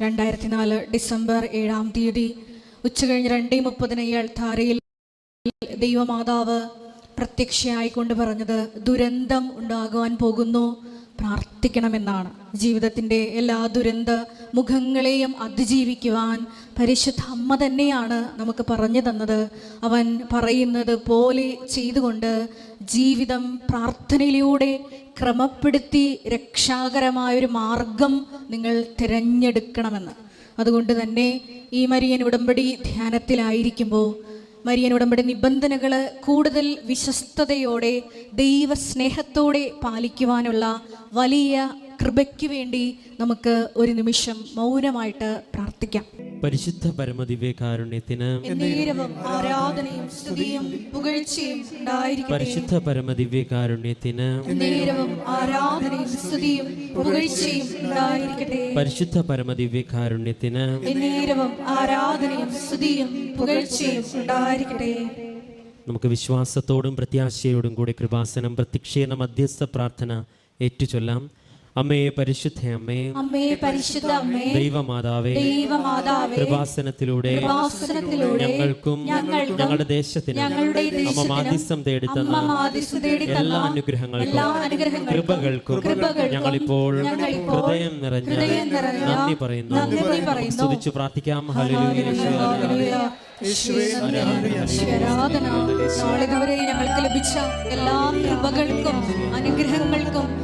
രണ്ടായിരത്തി നാല് ഡിസംബർ ഏഴാം തീയതി ഉച്ചകഴിഞ്ഞ് രണ്ടേ മുപ്പതിന് ഇയാൾ ധാരയിൽ ദൈവമാതാവ് പ്രത്യക്ഷയായിക്കൊണ്ട് പറഞ്ഞത് ദുരന്തം ഉണ്ടാകുവാൻ പോകുന്നു പ്രാർത്ഥിക്കണമെന്നാണ്. ജീവിതത്തിന്റെ എല്ലാ ദുരന്ത മുഖങ്ങളെയും അതിജീവിക്കുവാൻ പരിശുദ്ധ അമ്മ തന്നെയാണ് നമുക്ക് പറഞ്ഞു തന്നത്. അവൻ പറയുന്നത് പോലെ ചെയ്തുകൊണ്ട് ജീവിതം പ്രാർത്ഥനയിലൂടെ ക്രമപ്പെടുത്തി രക്ഷാകരമായൊരു മാർഗം നിങ്ങൾ തിരഞ്ഞെടുക്കണമെന്ന്. അതുകൊണ്ട് തന്നെ ഈ മരിയൻ ഉടമ്പടി ധ്യാനത്തിലായിരിക്കുമ്പോൾ മരിയൻ ഉടമ്പടി നിബന്ധനകൾ കൂടുതൽ വിശ്വസ്തയോടെ ദൈവസ്നേഹത്തോടെ പാലിക്കുവാനുള്ള വലിയ കൃപയ്ക്ക് വേണ്ടി നമുക്ക് ഒരു നിമിഷം മൗനമായിട്ട് പ്രാർത്ഥിക്കാം. പരിശുദ്ധ പരമദിവ്യകാരുണ്യത്തിന് ആരാധനയും സ്തുതിയും പുകഴ്ചയും പരിശുദ്ധ പരമദിവ്യകാരുണ്യത്തിന് ആരാധനയും സ്തുതിയും പുകഴ്ചയും പരിശുദ്ധ പരമദിവ്യകാരുണ്യത്തിന് ആരാധനയും സ്തുതിയും പുകഴ്ചയും ഉണ്ടായിരിക്കട്ടെ. നമുക്ക് വിശ്വാസത്തോടും പ്രത്യാശയോടും കൂടി കൃപാസനം പ്രത്യക്ഷീണ മധ്യസ്ഥ പ്രാർത്ഥന ഏറ്റുചൊല്ലാം. അമ്മേ പരിശുദ്ധ അമ്മേ. അമ്മേ പരിശുദ്ധ അമ്മേ. ദൈവമാതാവേ. ദൈവമാതാവേ. കൃപാസനത്തിലൂടെ കൃപാസനത്തിലൂടെ ഞങ്ങൾക്കും ഞങ്ങൾക്കും ഞങ്ങളുടെ ദേശത്തിന് ഞങ്ങളുടെ അമ്മ മാധ്യസ്ഥം തേടി തേടിത്തന്ന എല്ലാ അനുഗ്രഹങ്ങൾക്കും എല്ലാ അനുഗ്രഹങ്ങൾക്കും കൃപകൾക്കും കൃപകൾക്കും ഞങ്ങളിപ്പോൾ ഹൃദയം നിറഞ്ഞ ഹൃദയം നിറഞ്ഞ നന്ദി പറയുന്നു. നന്ദി പറയുന്നു. സ്തുതിച്ചു പ്രാർത്ഥിക്കാം. ഹല്ലേലൂയ. ഹല്ലേലൂയ. യേശുവേ നന്ദി. ആരാധന നാളിതുവരെ ഞങ്ങൾക്ക് ലഭിച്ച എല്ലാ കൃപകൾക്കും അനുഗ്രഹങ്ങൾക്കും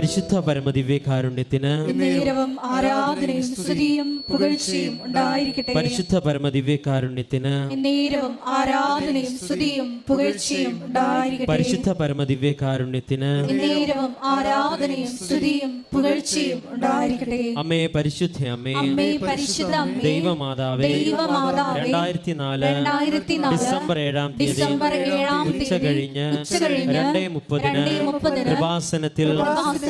പരിശുദ്ധ പരമദിവ്യകാരുണ്യത്തിന് ആരാധനയും സ്തുതിയും പുകഴ്ചയും ഉണ്ടായിരിക്കട്ടെ. പരിശുദ്ധ പരമദിവ്യകാരുണ്യത്തിന് നേരവും ആരാധനയും സ്തുതിയും പുകഴ്ചയും ഉണ്ടായിരിക്കട്ടെ. പരിശുദ്ധ പരമദിവ്യകാരുണ്യത്തിന് നേരവും ആരാധനയും സ്തുതിയും പുകഴ്ചയും ഉണ്ടായിരിക്കട്ടെ. അമ്മേ പരിശുദ്ധ അമ്മേ. അമ്മേ പരിശുദ്ധ അമ്മേ. ദൈവമാതാവേ. ദൈവമാതാവേ. രണ്ടായിരത്തി നാല് രണ്ടായിരത്തി നാല് ഡിസംബർ ഏഴാം തീയതി ഡിസംബർ തീയതി ഉച്ച കഴിഞ്ഞ് ഉച്ചകഴിഞ്ഞ് രണ്ടേ മുപ്പതിന് രണ്ടേ കൃപാസനത്തിൽ കൃപാസനത്തിൽ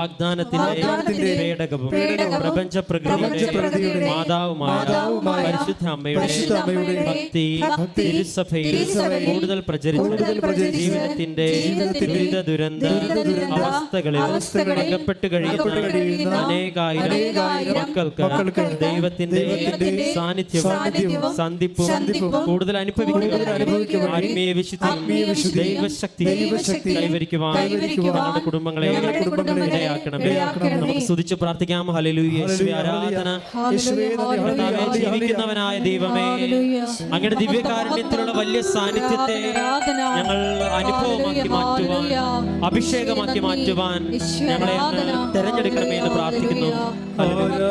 വാഗ്ദാനത്തിന്റെ പേടകവും പ്രപഞ്ച പ്രകൃതിയുടെ മാതാവുമായ പരിശുദ്ധ അമ്മയുടെ ഭക്തി തിരുസഭയിൽ കൂടുതൽ പ്രചരിച്ച്. ജീവിതത്തിന്റെ ദുരിത ദുരന്ത അവസ്ഥകളിൽ അകപ്പെട്ട് കഴിയുന്ന അനേകായിരം മക്കൾക്ക് ദൈവത്തിന്റെ സാന്നിധ്യവും സന്ധിപ്പും കൂടുതൽ അനുഭവിക്കുക ആത്മീയ ആത്മീയ ദൈവശക്തി കൈവരിക്കുവാൻ കൈവരിക്കുവാൻ കുടുംബങ്ങളെ കുടുംബങ്ങളെ ഇടയാക്കണമേ. നമുക്ക് സ്തുതിച്ച് പ്രാർത്ഥിക്കാം. ഹല്ലേലൂയ. യേശുവേ ആരാധന. ജീവിക്കുന്നവനായ ദൈവമേ. അങ്ങയുടെ ദിവ്യകാരുണ്യത്തിലുള്ള വലിയ സാന്നിധ്യത്തെ ഞങ്ങൾ അനുഭവമാക്കി മാറ്റുവാൻ. അഭിഷേകമാക്കി മാറ്റുവാൻ ഞങ്ങളെ തെരഞ്ഞെടുക്കണമേ എന്ന് പ്രാർത്ഥിക്കുന്നു. ഹല്ലേലൂയ.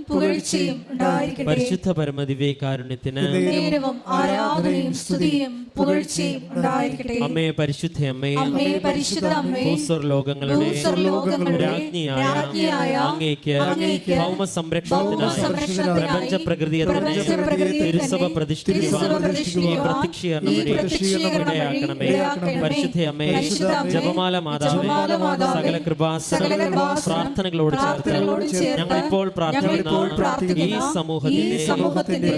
പുകഴ്ചയും ഉണ്ടായിരിക്കട്ടെ. പരിശുദ്ധ പരമദിവ്യകാരുണ്യത്തിന് നേരവും ആരാധനയും സ്തുതിയും പുകഴ്ചയും ഉണ്ടായിരിക്കട്ടെ. അമ്മേ പരിശുദ്ധ അമ്മേ അമ്മേ പരിശുദ്ധ അമ്മേ ഭൂസ്വർ ലോകങ്ങളുടെ ഭൂസ്വർലോകങ്ങളുടെ രാജ്ഞിയായ രാജ്ഞിയായ അങ്ങേക്ക് അങ്ങേക്ക് ഭൗമ സംരക്ഷണത്തിനായി പ്രപഞ്ച പ്രകൃതിയെ തന്നെ തിരുസഭ പ്രതിഷ്ഠിക്കുവാൻ പ്രത്യക്ഷീകരണം ഇടയാക്കണമേ. പരിശുദ്ധ അമ്മേ ജപമാല മാതാവേ സകല കൃപാസന പ്രാർത്ഥനകളോട് ചേർത്ത് ഞങ്ങൾ ഇപ്പോൾ ഞങ്ങളിപ്പോൾ പ്രാർത്ഥിക്കുന്ന ഇപ്പോൾ ഈ സമൂഹത്തിന്റെ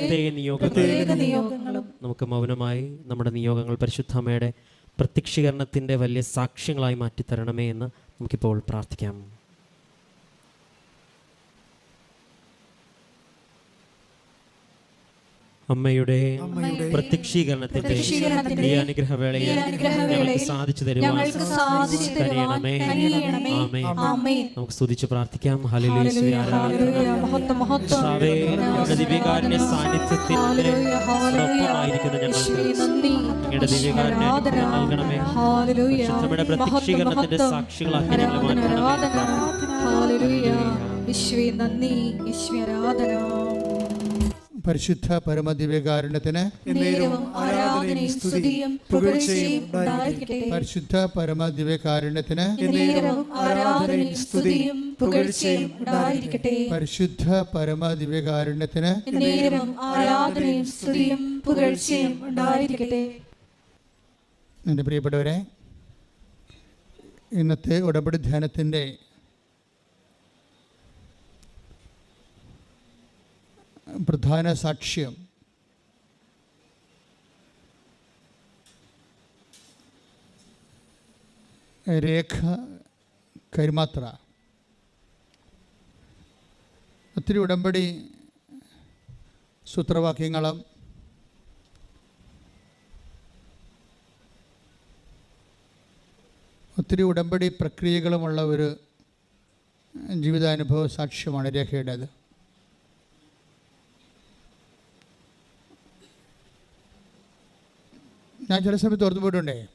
പ്രത്യേക നിയോഗങ്ങളും നമുക്ക് മൗനമായി നമ്മുടെ നിയോഗങ്ങൾ പരിശുദ്ധമ്മയുടെ പ്രത്യക്ഷീകരണത്തിന്റെ വലിയ സാക്ഷ്യങ്ങളായി മാറ്റിത്തരണമേ എന്ന് നമുക്കിപ്പോൾ പ്രാർത്ഥിക്കാം. അമ്മയുടെ പ്രത്യക്ഷീകരണത്തിന്റെ ഈ അനുഗ്രഹവേളയിൽ ഞങ്ങൾക്ക് സാധിച്ചു തരുവാൻ കഴിയണമേ. ആമേൻ. നമുക്ക് സ്തുതിച്ച് പ്രാർത്ഥിക്കാം അങ്ങയുടെ സാന്നിധ്യത്തിന്റെ. ഒപ്പമായിരിക്കുന്ന ഞങ്ങൾക്ക് ആരാധന. നൽകണമേ നമ്മുടെ പ്രത്യക്ഷീകരണത്തിന്റെ. സാക്ഷികളാക്കി ഞങ്ങളെ മാറ്റണമേ. ഹല്ലേലൂയ. നന്ദി ആരാധന പരിശുദ്ധ പരമദിവ്യകാരുണ്യത്തിന് നേരവും ആരാധനയും സ്തുതിയും പുകഴ്ചയും ഉണ്ടായിരിക്കട്ടെ. പരിശുദ്ധ പരമദിവ്യകാരുണ്യത്തിന് നേരവും ആരാധനയും സ്തുതിയും പുകഴ്ചയും ഉണ്ടായിരിക്കട്ടെ. പരിശുദ്ധ പരമദിവ്യകാരുണ്യത്തിന് നേരവും ആരാധനയും സ്തുതിയും പുകഴ്ചയും ഉണ്ടായിരിക്കട്ടെ. എന്റെ പ്രിയപ്പെട്ടവരെ ഇന്നത്തെ ഉടമ്പടി ധ്യാനത്തിന്റെ പ്രധാന സാക്ഷ്യം. രേഖ കരുമാത്ര ഒത്തിരി ഉടമ്പടി സൂത്രവാക്യങ്ങളും. ഒത്തിരി ഉടമ്പടി പ്രക്രിയകളുമുള്ള ഒരു ജീവിതാനുഭവ സാക്ഷ്യമാണ് രേഖയുടേത്. ഞാൻ ചില സമയത്ത് ഓർത്തു പോയിട്ടുണ്ടേ.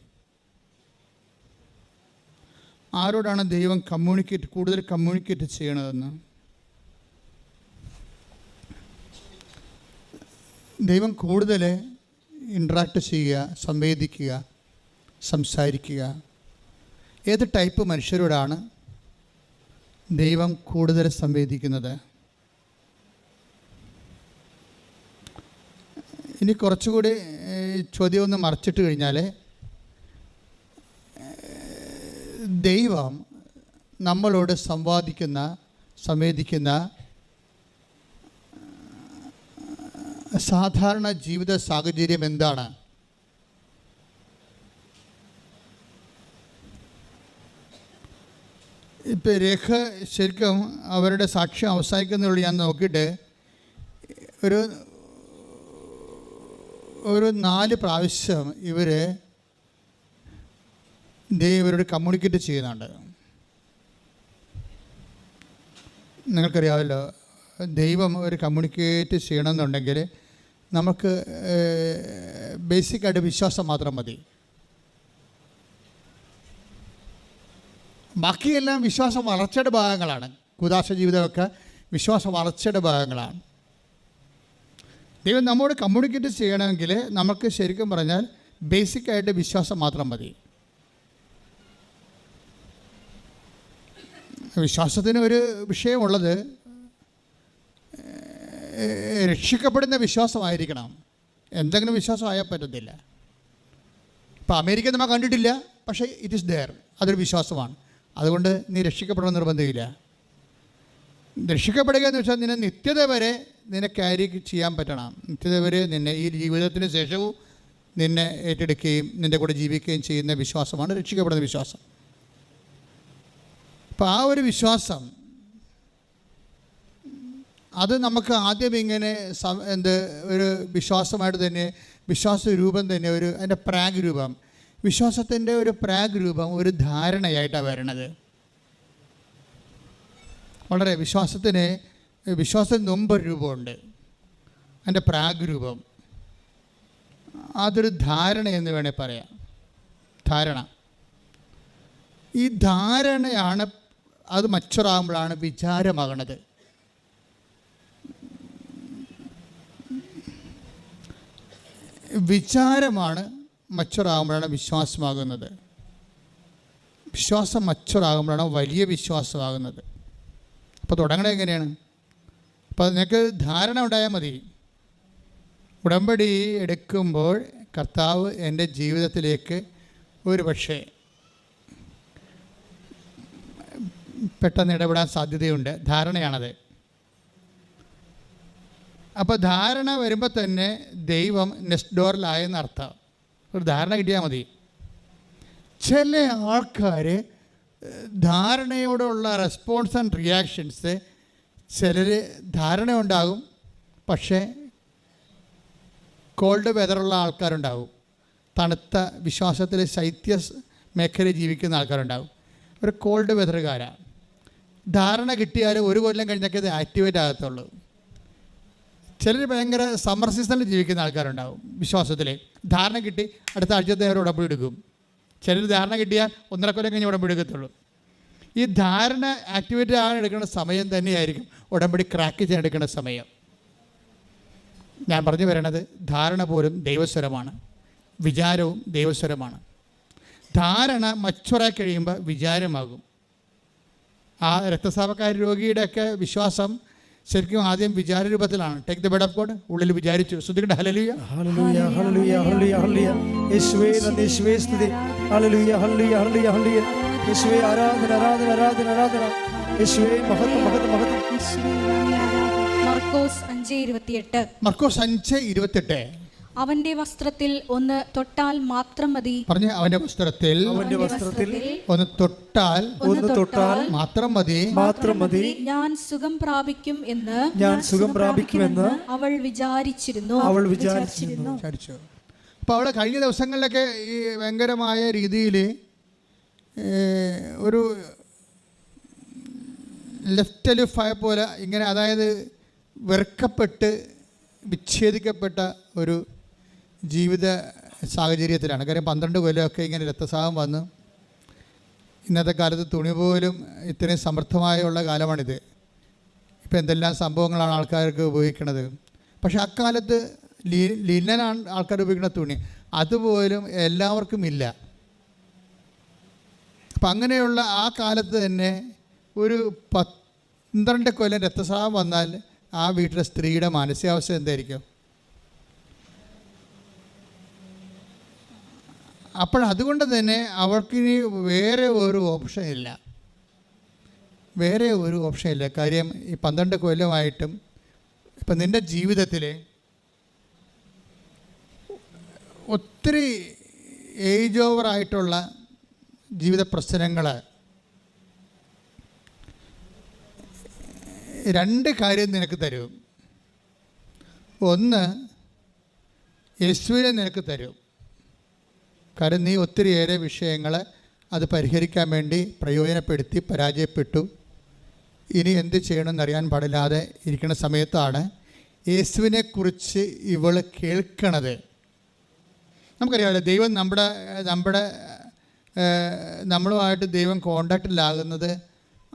ആരോടാണ് ദൈവം കമ്മ്യൂണിക്കേറ്റ് കൂടുതൽ കമ്മ്യൂണിക്കേറ്റ് ചെയ്യണതെന്ന്? ദൈവം കൂടുതൽ ഇൻട്രാക്ട് ചെയ്യുക സംവേദിക്കുക സംസാരിക്കുക. ഏത് ടൈപ്പ് മനുഷ്യരോടാണ് ദൈവം കൂടുതൽ സംവേദിക്കുന്നത്? ഇനി കുറച്ചുകൂടി ചോദ്യം ഒന്ന് മറച്ചിട്ട് കഴിഞ്ഞാൽ ദൈവം നമ്മളോട് സംവാദിക്കുന്ന സംവേദിക്കുന്ന സാധാരണ ജീവിത സാഹചര്യം എന്താണ്? ഇപ്പം രേഖ ശരിക്കും അവരുടെ സാക്ഷ്യം അവസാനിക്കുന്നുള്ളൂ. ഞാൻ നോക്കിയിട്ട് ഒരു ഒരു നാല് പ്രാവശ്യം ഇവർ ഇവരോട് കമ്മ്യൂണിക്കേറ്റ് ചെയ്യുന്നുണ്ട്. നിങ്ങൾക്കറിയാമല്ലോ ദൈവം ഒരു കമ്മ്യൂണിക്കേറ്റ് ചെയ്യണമെന്നുണ്ടെങ്കിൽ നമുക്ക് ബേസിക്കായിട്ട് വിശ്വാസം മാത്രം മതി. ബാക്കിയെല്ലാം വിശ്വാസം വളർച്ചയുടെ ഭാഗങ്ങളാണ്. കുദാശ ജീവിതമൊക്കെ വിശ്വാസ വളർച്ചയുടെ ഭാഗങ്ങളാണ്. ദൈവം നമ്മോട് കമ്മ്യൂണിക്കേറ്റ് ചെയ്യണമെങ്കിൽ നമുക്ക് ശരിക്കും പറഞ്ഞാൽ ബേസിക്കായിട്ട് വിശ്വാസം മാത്രം മതി. വിശ്വാസത്തിന് ഒരു വിഷയമുള്ളത് രക്ഷിക്കപ്പെടുന്ന വിശ്വാസമായിരിക്കണം. എന്തെങ്കിലും വിശ്വാസമായാൽ പറ്റത്തില്ല. ഇപ്പോൾ അമേരിക്ക നമ്മൾ കണ്ടിട്ടില്ല പക്ഷേ ഇറ്റ് ഇസ് ദെയർ അതൊരു വിശ്വാസമാണ്. അതുകൊണ്ട് നീ രക്ഷിക്കപ്പെടണം നിർബന്ധമില്ല. രക്ഷിക്കപ്പെടുക എന്ന് വെച്ചാൽ നിന്നെ നിത്യത വരെ നിന്നെ ക്യാരി ചെയ്യാൻ പറ്റണം. നിത്യത വരെ നിന്നെ ഈ ജീവിതത്തിന് ശേഷവും നിന്നെ ഏറ്റെടുക്കുകയും നിന്റെ കൂടെ ജീവിക്കുകയും ചെയ്യുന്ന വിശ്വാസമാണ് രക്ഷിക്കപ്പെടുന്ന വിശ്വാസം. അപ്പോൾ ആ ഒരു വിശ്വാസം അത് നമുക്ക് ആദ്യം ഇങ്ങനെ എന്ത് ഒരു വിശ്വാസമായിട്ട് തന്നെ വിശ്വാസ രൂപം തന്നെ ഒരു അതിന്റെ പ്രാഗ് രൂപം. വിശ്വാസത്തിന്റെ ഒരു പ്രാഗ് രൂപം ഒരു ധാരണയായിട്ടാണ് വരണത്. വളരെ വിശ്വാസത്തിന് വിശ്വാസത്തിന് ഒരു രൂപമുണ്ട്. അതിന്റെ പ്രാഗ് രൂപം അതൊരു ധാരണ എന്ന് വേണേൽ പറയാം. ധാരണ. ഈ ധാരണയാണ് അത് മച്ചുറാകുമ്പോഴാണ് വിചാരമാകണത്. വിചാരമാണ് മച്ചുറാകുമ്പോഴാണ് വിശ്വാസമാകുന്നത്. വിശ്വാസം മച്ചുറാകുമ്പോഴാണ് വലിയ വിശ്വാസമാകുന്നത്. അപ്പോൾ തുടങ്ങണേ എങ്ങനെയാണ്? അപ്പോൾ നിനക്ക് ധാരണ ഉണ്ടായാൽ മതി. ഉടമ്പടി എടുക്കുമ്പോൾ കർത്താവ് എന്റെ ജീവിതത്തിലേക്ക് ഒരു പക്ഷേ പെട്ടെന്ന് ഇടപെടാൻ സാധ്യതയുണ്ട്. ധാരണയാണത്. അപ്പോൾ ധാരണ വരുമ്പോൾ തന്നെ ദൈവം നെക്സ്റ്റ് ഡോറിലായെന്ന് അർത്ഥം ഒരു ധാരണ കിട്ടിയാൽ മതി. ചില ആൾക്കാർ ധാരണയോടുള്ള റെസ്പോൺസ് ആൻഡ് റിയാക്ഷൻസ് ചിലർ ധാരണ ഉണ്ടാകും പക്ഷേ കോൾഡ് വെതറുള്ള ആൾക്കാരുണ്ടാകും തണുത്ത വിശ്വാസത്തിൽ ശൈത്യ മേഖലയിൽ ജീവിക്കുന്ന ആൾക്കാരുണ്ടാകും ഒരു കോൾഡ് വെതറുകാരാണ് ധാരണ കിട്ടിയാൽ ഒരു കൊല്ലം കഴിഞ്ഞൊക്കെ ഇത് ആക്ടിവേറ്റ് ആകത്തുള്ളൂ. ചിലർ ഭയങ്കര സമ്മർ സീസണിൽ ജീവിക്കുന്ന ആൾക്കാരുണ്ടാവും വിശ്വാസത്തിൽ ധാരണ കിട്ടി അടുത്ത ആഴ്ചത്തെ അവർ ഉടമ്പടി എടുക്കും. ചിലർ ധാരണ കിട്ടിയാൽ ഒന്നര കൊല്ലം കഴിഞ്ഞ് ഉടമ്പടി എടുക്കത്തുള്ളൂ. ഈ ധാരണ ആക്ടിവേറ്റ് ആകാൻ എടുക്കുന്ന സമയം തന്നെയായിരിക്കും ഉടമ്പടി ക്രാക്ക് ചെയ്യാൻ എടുക്കുന്ന സമയം. ഞാൻ പറഞ്ഞു വരണത് ധാരണ പോലും ദൈവസ്വരമാണ്. വിചാരവും ദൈവസ്വരമാണ്. ധാരണ മച്ചുറായി കഴിയുമ്പോൾ വിചാരമാകും. ആ രക്തസ്രാവക്കാരി രോഗിയുടെയൊക്കെ വിശ്വാസം ശരിക്കും ആദ്യം വിചാര രൂപത്തിലാണ് take the bed of God ഉള്ളിൽ വിചാരിച്ചു. Hallelujah hallelujah. Hallelujah hallelujah hallelujah യേശുവേ നന്ദി യേശുവേ സ്തുതി. Hallelujah hallelujah hallelujah hallelujah. യേശുവേ ആരാധന ആരാധന ആരാധന ആരാധന. യേശുവേ മഹത്വം മഹത്വം മഹത്വം. യേശുവേ, നന്ദി, ആരാധന. മർക്കോസ് അഞ്ച് ഇരുപത്തിയെട്ട്. മർക്കോസ് അഞ്ച് ഇരുപത്തെട്ട് അവന്റെ വസ്ത്രത്തിൽ ഒന്ന് തൊട്ടാൽ മാത്രം മതി. പറഞ്ഞു അവന്റെ വസ്ത്രത്തിൽ അവന്റെ വസ്ത്രത്തിൽ ഒന്ന് തൊട്ടാൽ ഒന്ന് തൊട്ടാൽ മാത്രം മതി. മാത്രം മതി. ഞാൻ സുഖം പ്രാപിക്കും എന്ന് ഞാൻ സുഖം പ്രാപിക്കുമെന്ന് അവൾ വിചാരിച്ചിരുന്നു. അവൾ വിചാരിച്ചിരുന്നു. വിചാരിച്ചു. അപ്പോൾ അവിടെ കഴിഞ്ഞ ദിവസങ്ങളിലൊക്കെ ഈ ഭയങ്കരമായ രീതിയിൽ ഒരു ലെഫ്റ്റ് ലിഫായ പോലെ ഇങ്ങനെ അതായത് വെറുക്കപ്പെട്ട് വിച്ഛേദിക്കപ്പെട്ട ഒരു ജീവിത സാഹചര്യത്തിലാണ്. കാര്യം പന്ത്രണ്ട് കൊല്ലമൊക്കെ ഇങ്ങനെ രക്തസാഹം വന്ന് ഇന്നത്തെ കാലത്ത് തുണി പോലും ഇത്രയും സമൃദ്ധമായുള്ള കാലമാണിത്. ഇപ്പോൾ എന്തെല്ലാം സംഭവങ്ങളാണ് ആൾക്കാർക്ക് ഉപയോഗിക്കുന്നത് പക്ഷേ അക്കാലത്ത് ലീ ലിനനാണ് ആൾക്കാർ ഉപയോഗിക്കുന്ന തുണി. അതുപോലും എല്ലാവർക്കും ഇല്ല. അപ്പം അങ്ങനെയുള്ള ആ കാലത്ത് തന്നെ ഒരു പന്ത്രണ്ട് കൊല്ലം രക്തസ്രാവം വന്നാൽ ആ വീട്ടിലെ സ്ത്രീയുടെ മാനസികാവസ്ഥ എന്തായിരിക്കും? അപ്പോൾ അതുകൊണ്ട് തന്നെ അവർക്കിനി വേറെ ഒരു ഓപ്ഷൻ ഇല്ല. വേറെ ഒരു ഓപ്ഷൻ ഇല്ല. കാര്യം ഈ പന്ത്രണ്ട് കൊല്ലമായിട്ടും ഇപ്പം നിന്റെ ജീവിതത്തിൽ ഒത്തിരി ഏജ് ഓവറായിട്ടുള്ള ജീവിത പ്രശ്നങ്ങൾ രണ്ട് കാര്യം നിനക്ക് തരും. ഒന്ന് യേശുവിനെ നിനക്ക് തരും. കാരണം നീ ഒത്തിരിയേറെ വിഷയങ്ങളെ അത് പരിഹരിക്കാൻ വേണ്ടി പ്രയോജനപ്പെടുത്തി പരാജയപ്പെട്ടു. ഇനി എന്ത് ചെയ്യണമെന്നറിയാൻ പാടില്ലാതെ ഇരിക്കുന്ന സമയത്താണ് യേശുവിനെക്കുറിച്ച് ഇവൾ കേൾക്കണത്. നമുക്കറിയാമല്ലോ ദൈവം നമ്മുടെ നമ്മുടെ നമ്മളുമായിട്ട് ദൈവം കോണ്ടാക്റ്റിലാകുന്നത്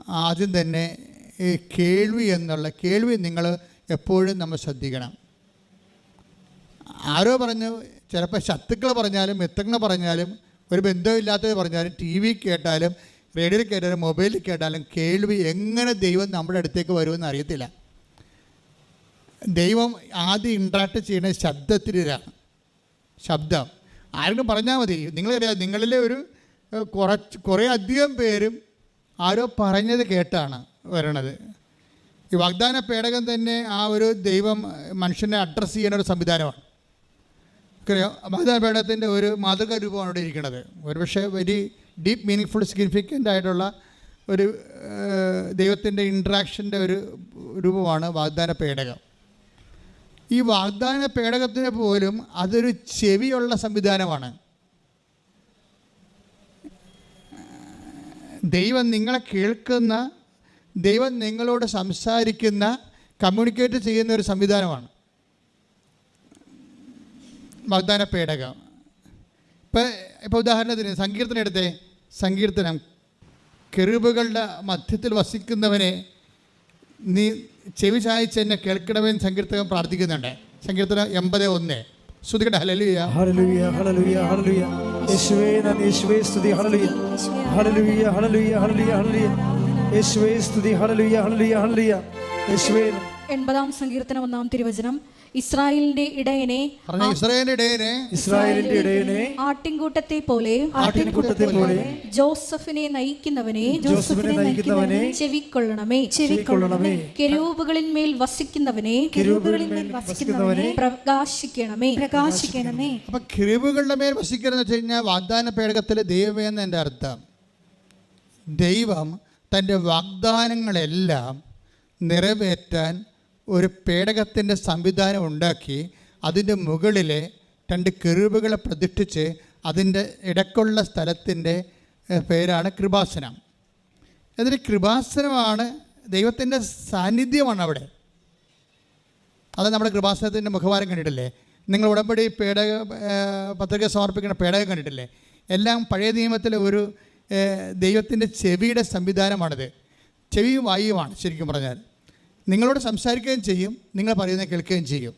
ആദ്യം തന്നെ കേൾവി എന്നുള്ള കേൾവി നിങ്ങൾ എപ്പോഴും നമ്മൾ ശ്രദ്ധിക്കണം. ആരോ പറഞ്ഞു ചിലപ്പോൾ ശത്രുക്കൾ പറഞ്ഞാലും മിത്രങ്ങൾ പറഞ്ഞാലും ഒരു ബന്ധമില്ലാത്തത് പറഞ്ഞാലും ടി വി കേട്ടാലും റേഡിയോയിൽ കേട്ടാലും മൊബൈലിൽ കേട്ടാലും കേൾവി എങ്ങനെ ദൈവം നമ്മുടെ അടുത്തേക്ക് വരുമെന്ന് അറിയത്തില്ല. ദൈവം ആദ്യം ഇൻട്രാക്ട് ചെയ്യുന്ന ശബ്ദത്തിലാണ് ശബ്ദം. ആരെങ്കിലും പറഞ്ഞാൽ മതി. നിങ്ങളറിയാം നിങ്ങളിലെ ഒരു കുറച്ച് കുറേ അധികം പേരും ആരോ പറഞ്ഞത് കേട്ടാണ് വരണത്. ഈ വാഗ്ദാന പേടകം തന്നെ ആ ഒരു ദൈവം മനുഷ്യനെ അഡ്രസ്സ് ചെയ്യുന്ന ഒരു സംവിധാനമാണ്. പേടകത്തിന്റെ ഒരു മാതൃകാ രൂപമാണ് ഇവിടെ ഇരിക്കുന്നത്. ഒരുപക്ഷെ very deep meaning full significant ആയിട്ടുള്ള ഒരു ദൈവത്തിന്റെ ഇൻട്രാക്ഷന്റെ ഒരു രൂപമാണ് വാഗ്ദാന പേടകം. ഈ വാഗ്ദാന പേടകത്തിന് പോലും അതൊരു ചെവിയുള്ള സംവിധാനമാണ്. ദൈവം നിങ്ങളെ കേൾക്കുന്ന ദൈവം നിങ്ങളോട് സംസാരിക്കുന്ന കമ്മ്യൂണിക്കേറ്റ് ചെയ്യുന്ന ഒരു സംവിധാനമാണ്. വാഗ്ദാന പേടകം ഇപ്പം ഇപ്പോൾ ഉദാഹരണത്തിന് സങ്കീർത്തനം എടുത്തേ. സങ്കീർത്തനം. കെറുബുകളുടെ മധ്യത്തിൽ വസിക്കുന്നവനെ നീ ചെവി ചായച്ച് എന്നെ കേൾക്കണമെന്ന് സങ്കീർത്തകം പ്രാർത്ഥിക്കുന്നുണ്ട്. സങ്കീർത്തനം എൺപത് ഒന്ന്. ശ്രുതികട എൺപതാം സങ്കീർത്തനം ഒന്നാം തിരുവചനം. ഇസ്രായേലിന്റെ ഇടയനെ ഇസ്രായേലിന്റെ ഇടയനെ? ഇസ്രായേലിന്റെ ഇടയനെ ആട്ടിൻകൂട്ടത്തെ പോലെ ആട്ടിൻകൂട്ടത്തെ പോലെ ജോസഫിനെ നയിക്കുന്നവനെ ജോസഫിനെ നയിക്കുന്നവനെ ചെവിക്കൊള്ളണമേ. ചെവിക്കൊള്ളണമേ. കെരൂബുകളിന്മേൽ വസിക്കുന്നവനെ കിരൂപുകളിന്മേൽ വസിക്കുന്നവനെ പ്രകാശിക്കണമേ. പ്രകാശിക്കണമേ. അപ്പൊ കെരൂപുകളുടെ മേൽ വസിക്കരുതെന്ന് വെച്ച് കഴിഞ്ഞാൽ വാഗ്ദാന പേടകത്തിലെ ദൈവം എന്ന് എന്റെ അർത്ഥം. ദൈവം തന്റെ വാഗ്ദാനങ്ങളെല്ലാം നിറവേറ്റാൻ ഒരു പേടകത്തിന്റെ സംവിധാനം ഉണ്ടാക്കി അതിന്റെ മുകളിൽ രണ്ട് കെറുവുകളെ പ്രതിഷ്ഠിച്ച് അതിന്റെ ഇടക്കുള്ള സ്ഥലത്തിന്റെ പേരാണ് കൃപാസനം. എന്നിട്ട് കൃപാസനമാണ് ദൈവത്തിന്റെ സാന്നിധ്യമാണ് അവിടെ. അത് നമ്മുടെ കൃപാസനത്തിന്റെ മുഖവാരം കണ്ടിട്ടില്ലേ? നിങ്ങൾ ഉടമ്പടി പേടക പത്രിക സമർപ്പിക്കുന്ന പേടകം കണ്ടിട്ടില്ലേ? എല്ലാം പഴയ നിയമത്തിലെ ഒരു ദൈവത്തിന്റെ ചെവിയുടെ സംവിധാനമാണിത്. ചെവിയും വായുവാണ് ശരിക്കും പറഞ്ഞാൽ. നിങ്ങളോട് സംസാരിക്കുകയും ചെയ്യും നിങ്ങൾ പറയുന്നത് കേൾക്കുകയും ചെയ്യും.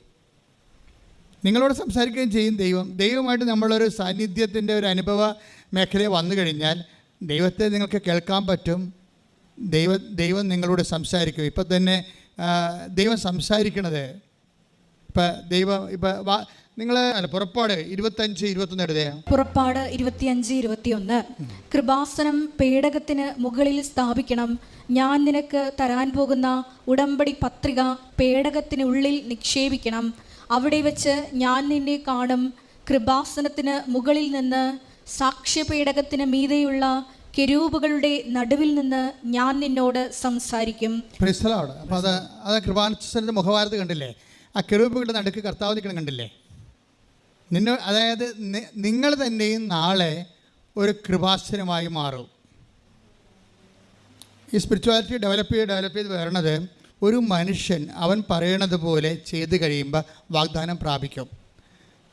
നിങ്ങളോട് സംസാരിക്കുകയും ചെയ്യും ദൈവം. ദൈവമായിട്ട് നമ്മളൊരു സാന്നിധ്യത്തിന്റെ ഒരു അനുഭവ മേഖലയിൽ വന്നു കഴിഞ്ഞാൽ ദൈവത്തെ നിങ്ങൾക്ക് കേൾക്കാൻ പറ്റും. ദൈവ ദൈവം നിങ്ങളോട് സംസാരിക്കും. ഇപ്പം തന്നെ ദൈവം സംസാരിക്കണത്. ഇപ്പം ദൈവം ഇപ്പം നിങ്ങൾ അല്ല പുറപ്പാട് ഇരുപത്തഞ്ച് ഇരുപത്തൊന്ന് എഴുതിയ? പുറപ്പാട് ഇരുപത്തിയഞ്ച് ഇരുപത്തിയൊന്ന്. കൃപാസനം പേടകത്തിന് മുകളിൽ സ്ഥാപിക്കണം. ഞാൻ നിനക്ക് തരാൻ പോകുന്ന ഉടമ്പടി പത്രിക പേടകത്തിനുള്ളിൽ നിക്ഷേപിക്കണം. അവിടെ വെച്ച് ഞാൻ നിന്നെ കാണും. കൃപാസനത്തിന് മുകളിൽ നിന്ന് സാക്ഷ്യപേടകത്തിന് മീതെയുള്ള കെരൂപുകളുടെ നടുവിൽ നിന്ന് ഞാൻ നിന്നോട് സംസാരിക്കും. അത് അത് കൃപാനുസരണത്തെ മുഖവാരത്ത് കണ്ടില്ലേ? ആ കെരൂപുകളുടെ നടുക്ക് കർത്താവ് നിൽക്കണം കണ്ടില്ലേ? നിന്നെ അതായത് നിങ്ങൾ തന്നെയും നാളെ ഒരു കൃപാസനമായി മാറും. ഈ സ്പിരിച്വാലിറ്റി ഡെവലപ്പ് ചെയ്ത് ഡെവലപ്പ് ചെയ്ത് വരണത് ഒരു മനുഷ്യൻ അവൻ പറയണത് പോലെ ചെയ്ത് കഴിയുമ്പോൾ വാഗ്ദാനം പ്രാപിക്കും.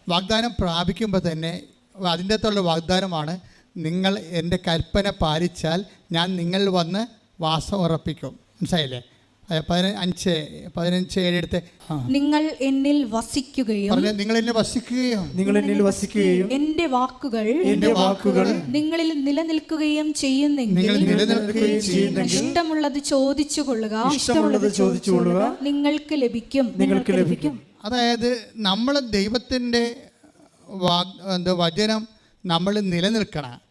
വാഗ്ദാനം പ്രാപിക്കുമ്പോൾ തന്നെ അതിന്റെ അകത്തുള്ള വാഗ്ദാനമാണ് നിങ്ങൾ എന്റെ കൽപ്പന പാലിച്ചാൽ ഞാൻ നിങ്ങൾ വന്ന് വാസം ഉറപ്പിക്കും. മനസ്സിലായില്ലേ? അഞ്ച് പതിനഞ്ച് ഏഴെടുത്ത് നിങ്ങൾ എന്നിൽ വസിക്കുകയും നിങ്ങൾ എന്നെ വസിക്കുകയും. നിങ്ങൾ എന്നിൽ വസിക്കുകയും എന്റെ വാക്കുകൾ എന്റെ വാക്കുകൾ നിങ്ങളിൽ നിലനിൽക്കുകയും ചെയ്യുന്നെങ്കിൽ നിങ്ങൾ നിലനിൽക്കുകയും ചെയ്യുന്നെങ്കിൽ ഇഷ്ടമുള്ളത് ചോദിച്ചു കൊള്ളുക ഇഷ്ടമുള്ളത് ചോദിച്ചുകൊള്ളുക നിങ്ങൾക്ക് ലഭിക്കും നിങ്ങൾക്ക് ലഭിക്കും. അതായത് നമ്മൾ ദൈവത്തിന്റെ എന്താ വചനം നമ്മൾ നിലനിൽക്കണം.